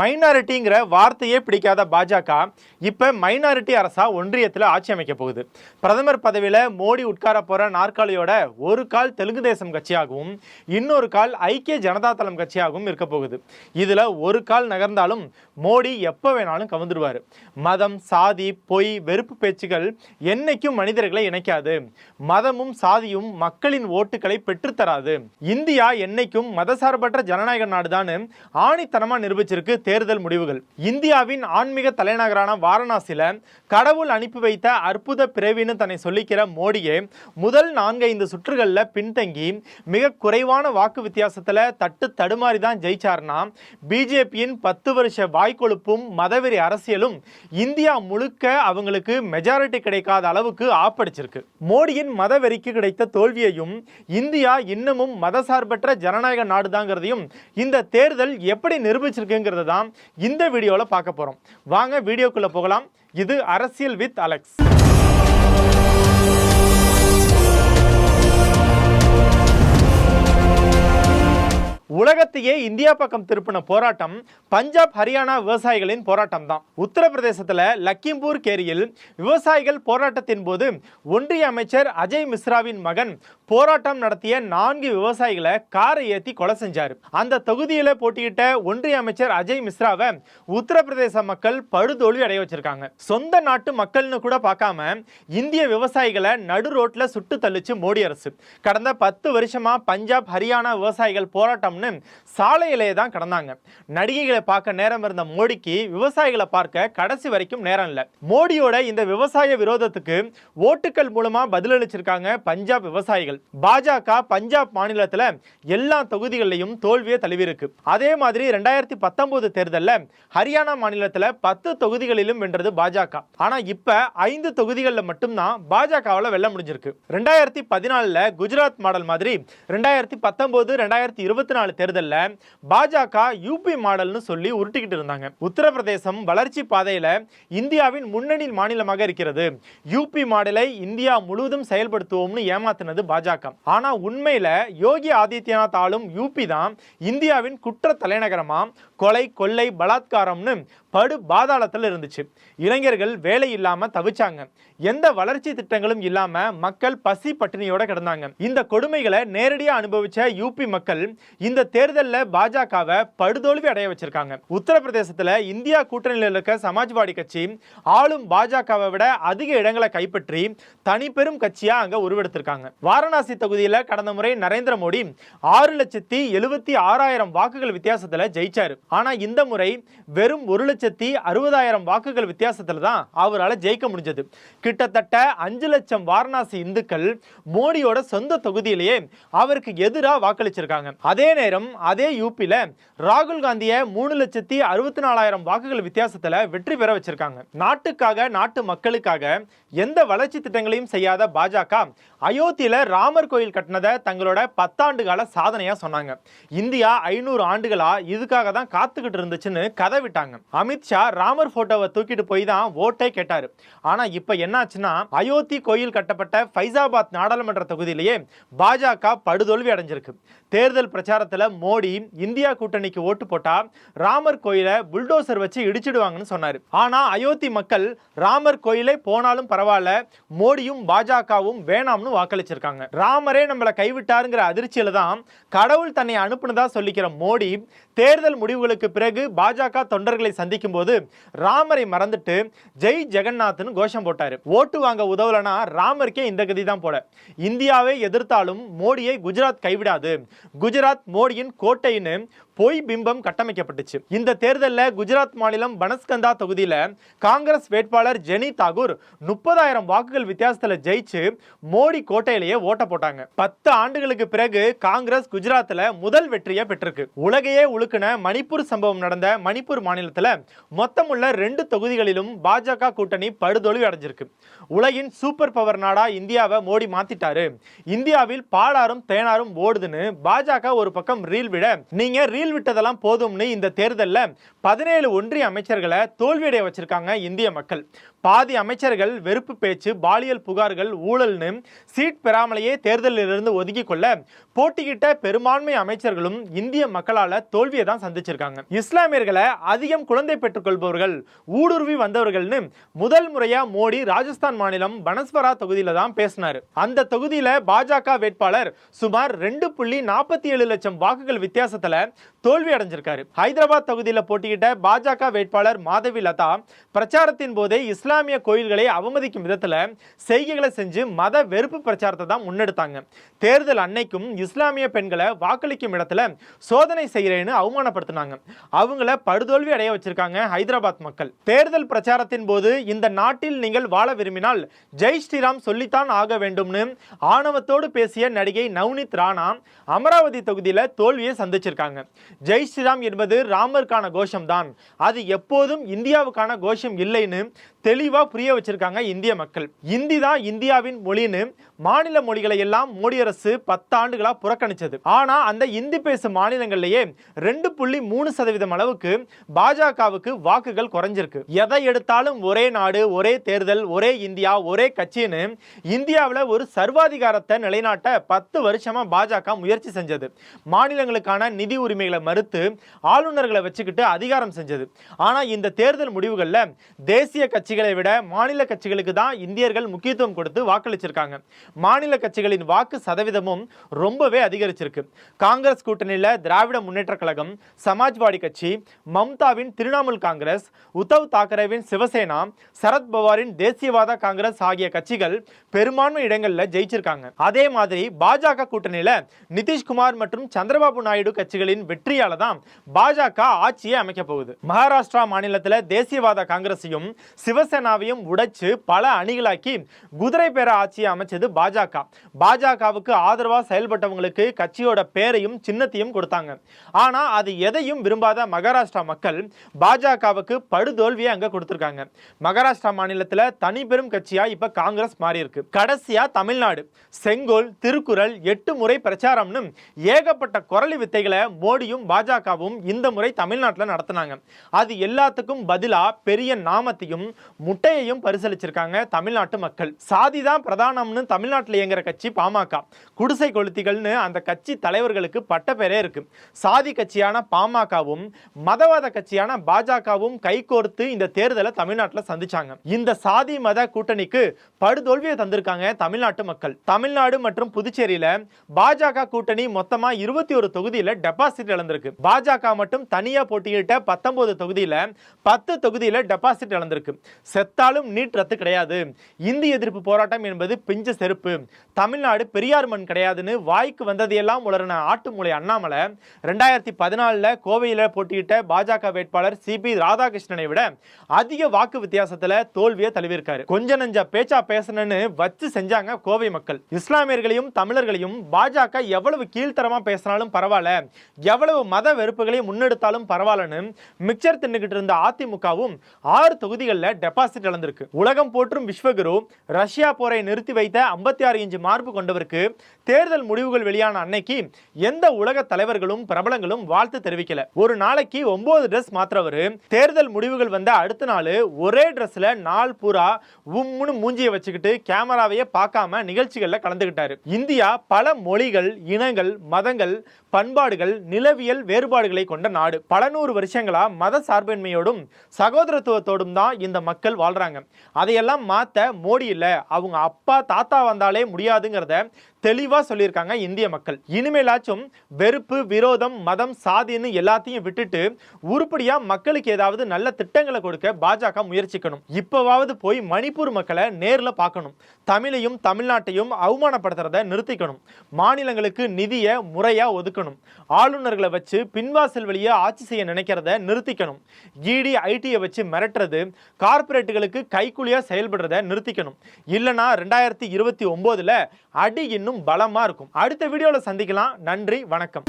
மைனாரிட்டிங்கிற வார்த்தையே பிடிக்காத பாஜக இப்போ மைனாரிட்டி அரசா ஒன்றியத்தில் ஆட்சி அமைக்க போகுது. பிரதமர் பதவியில் மோடி உட்கார போகிற நாற்காலியோட ஒரு கால் தெலுங்கு தேசம் கட்சியாகவும் இன்னொரு கால் ஐக்கிய ஜனதா தளம் கட்சியாகவும் இருக்க போகுது. இதில் ஒரு கால் நகர்ந்தாலும் மோடி எப்போ வேணாலும் கவுந்துடுவாரு மதம் சாதி பொய் வெறுப்பு பேச்சுகள் என்னைக்கும் மனிதர்களை இணைக்காது. மதமும் சாதியும் மக்களின் ஓட்டுகளை பெற்றுத்தராது. இந்தியா என்னைக்கும் மதசார்பற்ற ஜனநாயக நாடுதான் ஆணித்தனமாக நிரூபிச்சிருக்கு தேர்தல் முடிவுகள். இந்தியாவின் ஆன்மீக தலைநகரான வாரணாசியில் கடவுள் அனுப்பி வைத்த அற்புத பிறவின்னு தன்னை சொல்லிக்கிற மோடியே முதல் நான்கைந்து சுற்றுகளில் பின்தங்கி மிக குறைவான வாக்கு வித்தியாசத்தில் தட்டு தடுமாறி தான் ஜெயிச்சார்னா பிஜேபியின் பத்து வருஷ வாய்க்கொழுப்பும் மதவெறி அரசியலும் இந்தியா முழுக்க அவங்களுக்கு மெஜாரிட்டி கிடைக்காத அளவுக்கு ஆப்படிச்சிருக்கு. மோடியின் மதவெறிக்கு கிடைத்த தோல்வியையும் இந்தியா இன்னமும் மதசார்பற்ற ஜனநாயக நாடுதாங்கிறதையும் இந்த தேர்தல் எப்படி நிரூபிச்சிருக்குங்கிறத தான் இந்த வீடியோவில் பார்க்க போகிறோம் வாங்க வீடியோக்குள்ளே போகலாம். இது அரசியல் வித் அலெக்ஸ். உலகத்தையே இந்தியா பக்கம் திருப்பின போராட்டம் பஞ்சாப் ஹரியானா விவசாயிகளின் போராட்டம் தான் உத்தரப்பிரதேசத்தில் லக்கிம்பூர் கேரியில் விவசாயிகள் போராட்டத்தின் போது ஒன்றிய அமைச்சர் அஜய் மிஸ்ராவின் மகன் போராட்டம் நடத்திய நான்கு விவசாயிகளை காரை ஏற்றி கொலை செஞ்சார். அந்த தொகுதியில் போட்டியிட்ட ஒன்றிய அமைச்சர் அஜய் மிஸ்ராவை உத்தரப்பிரதேச மக்கள் படுதோல்வி அடைய வச்சிருக்காங்க. சொந்த நாட்டு மக்கள்னு கூட பார்க்காம இந்திய விவசாயிகளை நடு ரோட்டில் சுட்டு தள்ளிச்சு மோடி அரசு. கடந்த பத்து வருஷமா பஞ்சாப் ஹரியானா விவசாயிகள் போராட்டம்னு சாலையிலே தான் கடந்தாங்க. நடிகைகளை பார்க்க நேரம் இருந்த மோடிக்கு விவசாயிகளை பார்க்க கடைசி வரைக்கும் நேரம் இல்லை. மோடியோட இந்த விவசாய விரோதத்துக்கு ஓட்டுக்கள் மூலமா பதிலளிச்சிருக்காங்க பஞ்சாப் விவசாயிகள். பாஜக பஞ்சாப் மாநிலத்தில் எல்லா தொகுதிகளிலையும் தோல்வியை தழுவிருக்கு அதே மாதிரி ரெண்டாயிரத்தி பத்தொன்பது தேர்தலில் ஹரியானா மாநிலத்தில் பத்து தொகுதிகளிலும் வென்றது பாஜக. ஆனா இப்ப ஐந்து தொகுதிகளில் மட்டும்தான் பாஜகவால வெல்ல முடிஞ்சிருக்கு. ரெண்டாயிரத்தி பதினாலுல குஜராத் மாடல் மாதிரி ரெண்டாயிரத்தி பத்தொன்பது ரெண்டாயிரத்தி இருபத்தி நாலு தேர்தலில் பாஜக யூபி மாடல்னு சொல்லி உருட்டிக்கிட்டு இருந்தாங்க. உத்தரப்பிரதேசம் வளர்ச்சி பாதையில் இந்தியாவின் முன்னணி மாநிலமாக இருக்கிறது. யூபி மாடலை இந்தியா முழுவதும் செயல்படுத்துவோம்னு ஏமாத்தினது பாஜக. ஆனா உண்மையில யோகி ஆதித்யநாத் ஆளும் யூபி தான் இந்தியாவின் குற்ற தலைநகரமாக கொலை கொள்ளை பலாத்காரம்னு படு பாதாளத்தில் இருந்துச்சு. இளைஞர்கள் வேலை இல்லாம தவிச்சாங்க. எந்த வளர்ச்சி திட்டங்களும் இல்லாம மக்கள் பசி பட்டினியோட கிடந்தாங்க. இந்த கொடுமைகளை நேரடியாக அனுபவிச்ச யூபி மக்கள் இந்த தேர்தலில் பாஜகவை படுதோல்வி அடைய வச்சிருக்காங்க. உத்தரப்பிரதேசத்தில் இந்தியா கூட்டணியில் இருக்க சமாஜ்வாடி கட்சி ஆளும் பாஜகவை விட அதிக இடங்களை கைப்பற்றி தனிப்பெரும் கட்சியாக அங்கே உருவெடுத்திருக்காங்க. வாரணாசி தொகுதியில் கடந்த முறை நரேந்திர மோடி ஆறு லட்சத்தி எழுபத்தி ஆறாயிரம் வாக்குகள் வித்தியாசத்தில் ஜெயிச்சார். ஆனால் இந்த முறை வெறும் ஒரு லட்சத்தி அறுபதாயிரம் வாக்குகள் வித்தியாசத்தில் தான் அவரால் ஜெயிக்க முடிஞ்சது. கிட்டத்தட்ட அஞ்சு லட்சம் வாரணாசி இந்துக்கள் மோடியோட சொந்த தொகுதியிலேயே அவருக்கு எதிராக வாக்களிச்சிருக்காங்க. அதே நேரம் அதே யூபில ராகுல் காந்தியை மூணு லட்சத்தி அறுபத்தி நாலாயிரம் வாக்குகள் வித்தியாசத்துல வெற்றி பெற வச்சிருக்காங்க. நாட்டுக்காக நாட்டு மக்களுக்காக எந்த வளர்ச்சி திட்டங்களையும் செய்யாத பாஜக அயோத்தியில ராமர் கோயில் கட்டினதை தங்களோட பத்தாண்டு கால சாதனையாக சொன்னாங்க. இந்தியா ஐநூறு ஆண்டுகளா இதுக்காக தான் காத்துக்கிட்டு இருந்துச்சுன்னு கதை விட்டாங்க. அமித்ஷா ராமர் போட்டோவை தூக்கிட்டு போய் தான் ஓட்டே கேட்டாரு. ஆனா இப்போ என்னாச்சுன்னா அயோத்தி கோயில் கட்டப்பட்ட ஃபைசாபாத் நாடாளுமன்ற தொகுதியிலேயே பாஜக படுதோல்வி அடைஞ்சிருக்கு. தேர்தல் பிரச்சாரத்தில் மோடி இந்தியா கூட்டணிக்கு ஓட்டு போட்டா ராமர் கோயிலை புல்டோசர் வச்சு இடிச்சிடுவாங்கன்னு சொன்னார். ஆனா அயோத்தி மக்கள் ராமர் கோயிலே போனாலும் பரவாயில்ல மோடியும் பாஜகவும் வேணாம்னு வாக்களிச்சிருக்காங்க. ராமரே நம்மளை கைவிட்டாருங்கிற அதிர்ச்சியில தான் கடவுள் தன்னை அனுப்புனதா சொல்லிக்கிற மோடி தேர்தல் முடிவுகளுக்கு பிறகு பாஜக தொண்டர்களை சந்திக்கும் போது ராமரை மறந்துட்டு ஜெய் ஜெகநாத்னு கோஷம் போட்டாரு. ஓட்டு வாங்க உதவலனா ராமருக்கே இந்த கதி தான் போல. இந்தியாவை எதிர்த்தாலும் மோடியை குஜராத் கைவிடாது. குஜராத் மோடி மோடியின் கோட்டைன்னு பொய் பிம்பம் கட்டமைக்கப்பட்டுச்சு. இந்த தேர்தலில் குஜராத் மாநிலம் பனஸ்கந்தா தொகுதியில் காங்கிரஸ் வேட்பாளர் ஜெனி தாகூர் முப்பதாயிரம் வாக்குகள் வித்தியாசத்தில் ஜெயிச்சு மோடி கோட்டையிலேயே ஓட்ட போட்டாங்க. பத்து ஆண்டுகளுக்கு பிறகு காங்கிரஸ் குஜராத்தில் முதல் வெற்றியை பெற்றிருக்கு. உலகையே உழுக்கின மணிப்பூர் சம்பவம் நடந்த மணிப்பூர் மாநிலத்தில் மொத்தமுள்ள ரெண்டு தொகுதிகளிலும் பாஜக கூட்டணி படுதோல்வி அடைஞ்சிருக்கு. உலகின் சூப்பர் பவர் நாடா இந்தியாவை மோடி மாத்திட்டாரு. இந்தியாவில் பாலாரும் தேனாரும் ஓடுதுன்னு பாஜக ஒரு பக்கம் ரீல் விட. நீங்க ரீல் விட்டதெல்லாம் போதும்னு இந்த தேர்தலில் பதினேழு ஒன்றிய அமைச்சர்களை தோல்வியடைய வச்சிருக்காங்க இந்திய மக்கள். பாதி அமைச்சர்கள் வெறுப்பு பேச்சு பாலியல் புகார்கள் ஊழல்னு சீட் பெறாமலேயே தேர்தலிலிருந்து ஒதுக்கி கொள்ள போட்டியிட்ட பெரும்பான்மை அமைச்சர்களும் இந்திய மக்களால தோல்வியை தான் சந்திச்சிருக்காங்க. இஸ்லாமியர்களை அதிகம் குழந்தை பெற்றுக்கொள்பவர்கள் ஊடுருவி வந்தவர்கள்னு முதல் முறையாக மோடி ராஜஸ்தான் மாநிலம் பனஸ்வரா தொகுதியில தான் பேசினார். அந்த தொகுதியில பாஜக வேட்பாளர் சுமார் ரெண்டு புள்ளி நாற்பத்தி ஏழு லட்சம் வாக்குகள் வித்தியாசத்துல தோல்வி அடைஞ்சிருக்காரு. ஹைதராபாத் தொகுதியில் போட்டியிட்ட பாஜக வேட்பாளர் மாதவி லதா பிரச்சாரத்தின் போதே இஸ்லாம் இஸ்லாமிய கோயில்களை அவமதிக்கும் விதத்தில் செய்கைகளை செஞ்சு மத வெறுப்பு பிரச்சாரத்தை தான் முன்னெடுத்தாங்க. தேர்தல் அன்னைக்கும் இஸ்லாமிய பெண்களை வாக்களிக்கும் இடத்துல சோதனை செய்கிறேன்னு அவமானப்படுத்தினாங்க. அவங்கள படுதோல்வி அடைய வச்சிருக்காங்க ஹைதராபாத் மக்கள். தேர்தல் பிரச்சாரத்தின் போது இந்த நாட்டில் நீங்கள் வாழ விரும்பினால் ஜெய் ஸ்ரீராம் சொல்லித்தான் ஆக வேண்டும்னு ஆணவத்தோடு பேசிய நடிகை நவ்னித் ராணா அமராவதி தொகுதியில தோல்வியை சந்திச்சிருக்காங்க. ஜெய் ஸ்ரீராம் என்பது ராமருக்கான கோஷம் தான் அது எப்போதும் இந்தியாவுக்கான கோஷம் இல்லைன்னு தெளிவாக புரிய வச்சிருக்காங்க இந்திய மக்கள். இந்தி தான் இந்தியாவின் மொழின்னு மாநில மொழிகளை எல்லாம் மோடி அரசு பத்து ஆண்டுகளா புறக்கணிச்சது. ஆனால் அந்த இந்தி பேசும் மாநிலங்கள்லேயே ரெண்டு புள்ளி மூணு சதவீதம் அளவுக்கு பாஜகவுக்கு வாக்குகள் குறைஞ்சிருக்கு. எதை எடுத்தாலும் ஒரே நாடு ஒரே தேர்தல் ஒரே இந்தியா ஒரே கட்சின்னு இந்தியாவில் ஒரு சர்வாதிகாரத்தை நிலைநாட்ட பத்து வருஷமாக பாஜக முயற்சி செஞ்சது. மாநிலங்களுக்கான நிதி உரிமைகளை மறுத்து ஆளுநர்களை வச்சுக்கிட்டு அதிகாரம் செஞ்சது. ஆனால் இந்த தேர்தல் முடிவுகளில் தேசிய கட்சிகளை விட மாநில கட்சிகளுக்கு தான் இந்தியர்கள் முக்கியத்துவம் கொடுத்து வாக்களிச்சிருக்காங்க. மாநில கட்சிகளின் வாக்கு சதவீதமும் ரொம்பவே அதிகரிச்சிருக்கு. காங்கிரஸ் கூட்டணியில திராவிட முன்னேற்ற கழகம் சமாஜ்வாடி கட்சி மம்தாவின் திரிணாமுல் காங்கிரஸ் உத்தவ் தாக்கரேவின் சிவசேனா சரத் பவாரின் தேசியவாத காங்கிரஸ் ஆகிய கட்சிகள் பெரும்பான்மை இடங்களில் ஜெயிச்சிருக்காங்க. அதே மாதிரி பாஜக கூட்டணியில நிதிஷ்குமார் மற்றும் சந்திரபாபு நாயுடு கட்சிகளின் வெற்றியால தான் பாஜக ஆட்சியை அமைக்க போகுது. மகாராஷ்டிரா மாநிலத்தில் தேசியவாத காங்கிரஸையும் சிவசேனாவையும் உடைச்சு பல அணிகளாக்கி குதிரை பேர ஆட்சியை அமைச்சது பாஜக. பாஜகவுக்கு ஆதரவா செயல்பட்டவங்களுக்கு கட்சியோட பேரையும் சின்னத்தையும் கொடுத்தாங்க. ஆனா அது எதையும் விரும்பாத மகாராஷ்டிரா மக்கள் பாஜகவுக்கு படுதோல்வியை அங்க கொடுத்துருக்காங்க. மகாராஷ்டிரா மாநிலத்துல தனி பெரும் கட்சியா இப்ப காங்கிரஸ் மாறி இருக்கு கடைசியா தமிழ்நாடு. செங்கோல் திருக்குறள் எட்டு முறை பிரச்சாரம்னு ஏகப்பட்ட குரலி வித்தைகளை மோடியும் பாஜகவும் இந்த முறை தமிழ்நாட்டில் நடத்தினாங்க. அது எல்லாத்துக்கும் பதிலா பெரிய நாமத்தையும் முட்டையையும் பரிசளிச்சிருக்காங்க தமிழ்நாட்டு மக்கள். சாதி தான் பிரதானம்னு தமிழ்நாட்டில் இயங்குற கட்சி பாமக. குடிசை கொளுத்திகள்னு அந்த கட்சி தலைவர்களுக்கு பட்ட பேரே இருக்கு. சாதி கட்சியான பாமகவும் மதவாத கட்சியான பாஜகவும் கைகோர்த்து இந்த தேர்தலை தமிழ்நாட்டில் சந்திச்சாங்க. இந்த சாதி மத கூட்டணிக்கு படுதோல்வியை தந்திருக்காங்க தமிழ்நாட்டு மக்கள். தமிழ்நாடு மற்றும் புதுச்சேரியில பாஜக கூட்டணி மொத்தமா இருபத்தி ஒரு தொகுதியில டெபாசிட் இழந்திருக்கு. பாஜக மட்டும் தனியா போட்டியிட்ட பத்தொன்பது தொகுதியில பத்து தொகுதியில டெபாசிட் இழந்திருக்கு. செத்தாலும் நீட் ரத்து கிடையாது. இந்தி எதிர்ப்பு போராட்டம் என்பது பிஞ்ச செருப்பு தமிழ்நாடு பெரியார் மண் கிடையாதுன்னு வாய்க்கு வந்ததையெல்லாம் உலர்ன ஆட்டு மூளை அண்ணாமலை ரெண்டாயிரத்தி பதினாலில் கோவையில் போட்டியிட்ட பாஜக வேட்பாளர் சிபி ராதாகிருஷ்ணனை விட அதிக வாக்கு வித்தியாசத்தில் தோல்வியை தழுவிருக்காரு கொஞ்ச நஞ்ச பேச்சா பேசணும்னு வச்சு செஞ்சாங்க கோவை மக்கள். இஸ்லாமியர்களையும் தமிழர்களையும் பாஜக எவ்வளவு கீழ்த்தரமா பேசினாலும் பரவாயில்ல. எவ்வளவு மத வெறுப்புகளை முன்னெடுத்தாலும் பரவாயில்லன்னு மிக்சர் தின்னுகிட்டு இருந்த அதிமுகவும் ஆறு தொகுதிகளில் டெபாசிட் இழந்திருக்கு. உலகம் போற்றும் விஸ்வகுரு ரஷ்யா போரை நிறுத்தி வைத்த ஐம்பத்தி ஆறு இன்ச்சு மார்பு கொண்டவருக்கு தேர்தல் முடிவுகள் வெளியான அன்னைக்கு எந்த உலக தலைவர்களும் பிரபலங்களும் வாழ்த்து தெரிவிக்கல. ஒரு நாளைக்கு ஒன்பது ட்ரெஸ் மாத்திரவரு தேர்தல் முடிவுகள் வந்த அடுத்த நாள் ஒரே ட்ரெஸ்ல நாள் பூரா உம்முன்னு மூஞ்சியை வச்சுக்கிட்டு கேமராவையே பார்க்காம நிகழ்ச்சிகளில் கலந்துகிட்டாரு. இந்தியா பல மொழிகள் இனங்கள் மதங்கள் பண்பாடுகள் நிலவியல் வேறுபாடுகளை கொண்ட நாடு. பல நூறு வருஷங்களா மத சார்பின்மையோடும் சகோதரத்துவத்தோடும் தான் இந்த மக்கள் வாழ்றாங்க. அதையெல்லாம் மாத்த மோடி இல்லை அவங்க அப்பா தாத்தா வந்தாலே முடியாதுங்கிறத தெளிவா சொல்லியிருக்காங்க இந்திய மக்கள். இனிமேலாச்சும் வெறுப்பு விரோதம் மதம் சாதின்னு எல்லாத்தையும் விட்டுட்டு உருப்படியா மக்களுக்கு ஏதாவது நல்ல திட்டங்களை கொடுக்க பாஜக முயற்சிக்கணும். இப்பவாவது போய் மணிப்பூர் மக்களை நேரில் பார்க்கணும். தமிழையும் தமிழ்நாட்டையும் அவமானப்படுத்துறத நிறுத்திக்கணும். மாநிலங்களுக்கு நிதியை முறையா ஒதுக்கணும். ஆளுநர்களை வச்சு பின்வாசல் வழியை ஆட்சி செய்ய நினைக்கிறத நிறுத்திக்கணும். இடி ஐடியை வச்சு மிரட்டுறது கார்ப்பரேட்டுகளுக்கு கைக்கூலியா செயல்படுறத நிறுத்திக்கணும். இல்லைன்னா ரெண்டாயிரத்தி இருபத்தி ஒன்பதுல அடி இன்னும் பலமா இருக்கும். அடுத்த வீடியோவில் சந்திக்கலாம். நன்றி வணக்கம்.